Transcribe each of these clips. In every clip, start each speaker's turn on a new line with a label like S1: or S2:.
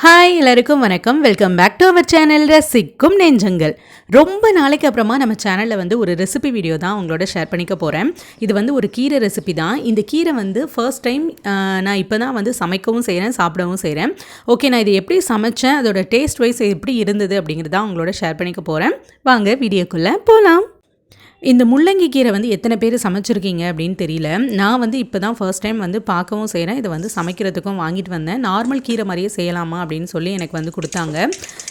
S1: Hi எல்லாருக்கும் வணக்கம். Welcome back to our channel ரசிக்கும் நெஞ்சங்கள். ரொம்ப நாளைக்கு அப்புறமா நம்ம சேனலில் வந்து ஒரு ரெசிபி வீடியோ தான் உங்களோட ஷேர் பண்ணிக்க போகிறேன் இது வந்து ஒரு கீரை ரெசிபி தான். இந்த கீரை வந்து ஃபர்ஸ்ட் டைம் நான் இப்போ தான் வந்து சமைக்கவும் செய்கிறேன் சாப்பிடவும் செய்கிறேன் ஓகே நான் இது எப்படி சமைச்சேன் அதோட டேஸ்ட் வைஸ் எப்படி இருந்தது அப்படிங்கிறத உங்களோட ஷேர் பண்ணிக்க போகிறேன் வாங்க வீடியோக்குள்ளே போகலாம் இந்த முள்ளங்கி கீரை வந்து எத்தனை பேர் சமைச்சிருக்கீங்க அப்படின்னு தெரியல. நான் வந்து இப்போ தான் ஃபர்ஸ்ட் டைம் வந்து பார்க்கவும் செய்கிறேன் இதை வந்து சமைக்கிறதுக்கும் வாங்கிட்டு வந்தேன். நார்மல் கீரை மாதிரியே செய்யலாமா அப்படின்னு சொல்லி எனக்கு வந்து கொடுத்தாங்க.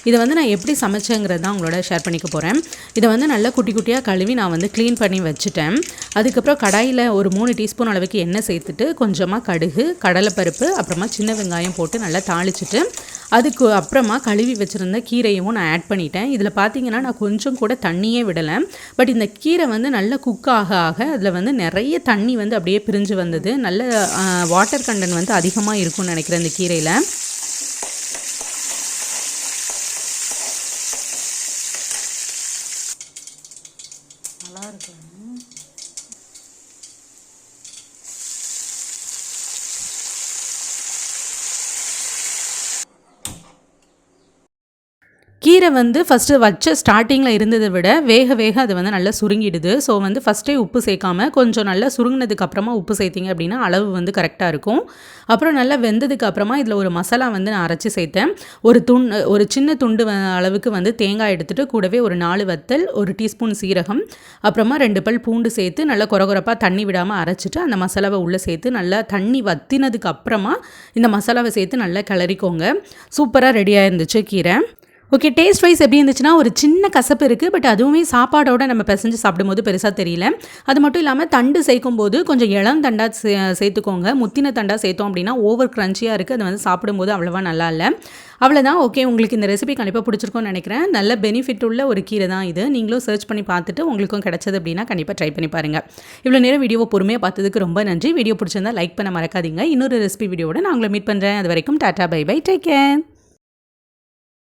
S1: இதை வந்து நான் எப்படி சமைச்சேங்கிறது தான் உங்களோட ஷேர் பண்ணிக்க போகிறேன் இதை வந்து நல்லா குட்டி குட்டியாக கழுவி நான் வந்து க்ளீன் பண்ணி வச்சுட்டேன். அதுக்கப்புறம் கடாயில் ஒரு மூணு டீஸ்பூன் அளவுக்கு எண்ணெய் சேர்த்துட்டு கொஞ்சமாக கடுகு கடலைப்பருப்பு அப்புறமா சின்ன வெங்காயம் போட்டு நல்லா தாளிச்சிட்டு அதுக்கு அப்புறமா கழுவி வச்சுருந்த கீரையும் நான் ஆட் பண்ணிட்டேன். இதில் பார்த்தீங்கன்னா நான் கொஞ்சம் கூட தண்ணியே விடலை. பட் இந்த கீரை வந்து நல்லா குக் ஆக ஆக அதில் வந்து நிறைய தண்ணி வந்து அப்படியே பிரிஞ்சு வந்தது. நல்ல வாட்டர் கண்டென்ட் வந்து அதிகமாக இருக்கும்னு நினைக்கிறேன் இந்த கீரையில். நல்லா இருக்கும் கீரை வந்து ஃபஸ்ட்டு வச்ச ஸ்டார்டிங்கில் இருந்ததை விட வேக வேக அது வந்து நல்லா சுருங்கிடுது. ஸோ வந்து ஃபஸ்ட்டே உப்பு சேர்க்காம கொஞ்சம் நல்லா சுருங்கினதுக்கு அப்புறமா உப்பு சேர்த்திங்க அப்படின்னா அளவு வந்து கரெக்டாக இருக்கும். அப்புறம் நல்லா வெந்ததுக்கு அப்புறமா இதில் ஒரு மசாலா வந்து நான் அரைச்சி சேர்த்தேன். ஒரு துண் ஒரு சின்ன துண்டு அளவுக்கு வந்து தேங்காய் எடுத்துகிட்டு கூடவே ஒரு நாலு வத்தல் ஒரு டீஸ்பூன் சீரகம் அப்புறமா ரெண்டு பல் பூண்டு சேர்த்து நல்லா குறகுறப்பாக தண்ணி விடாமல் அரைச்சிட்டு அந்த மசாலாவை உள்ளே சேர்த்து நல்லா தண்ணி வத்தினதுக்கு அப்புறமா இந்த மசாலாவை சேர்த்து நல்லா கிளறிக்கோங்க. சூப்பராக ரெடியாக இருந்துச்சு கீரை. ஓகே டேஸ்ட் வைஸ் எப்படி இருந்துச்சுன்னா ஒரு சின்ன கசப்பு இருக்குது பட் அதுவுமே சாப்பாடோட நம்ம பிசைஞ்சு சாப்பிடும்போது பெருசாக தெரியல. அது மட்டும் இல்லாமல் தண்டு சேர்க்கும் போது கொஞ்சம் இளம் தண்டாக சே சேர்த்துக்கோங்க. முத்தின தண்டாக சேர்த்தோம் அப்படின்னா ஓவர் க்ரன்ச்சியாக இருக்குது அது வந்து சாப்பிடும்போது அவ்வளோவா நல்லா இல்லை. அவ்வளோதான் ஓகே உங்களுக்கு இந்த ரெசிபி கண்டிப்பாக பிடிச்சிருக்கோன்னு நினைக்கிறேன். நல்ல பெனிஃபிட் உள்ள ஒரு கீரை தான் இது. நீங்களும் சர்ச் பண்ணி பார்த்துட்டு உங்களுக்கும் கிடச்சது அப்படின்னா கண்டிப்பாக ட்ரை பண்ணி பாருங்கள் இவ்வளோ நேரம் வீடியோவை பொறுமையாக பார்த்ததுக்கு ரொம்ப நன்றி. வீடியோ பிடிச்சிருந்தா லைக் பண்ண மறக்காதீங்க. இன்னொரு ரெசிபி வீடியோவோட நான் உங்களை மீட் பண்ணுறேன் அது வரைக்கும் tata bye bye take care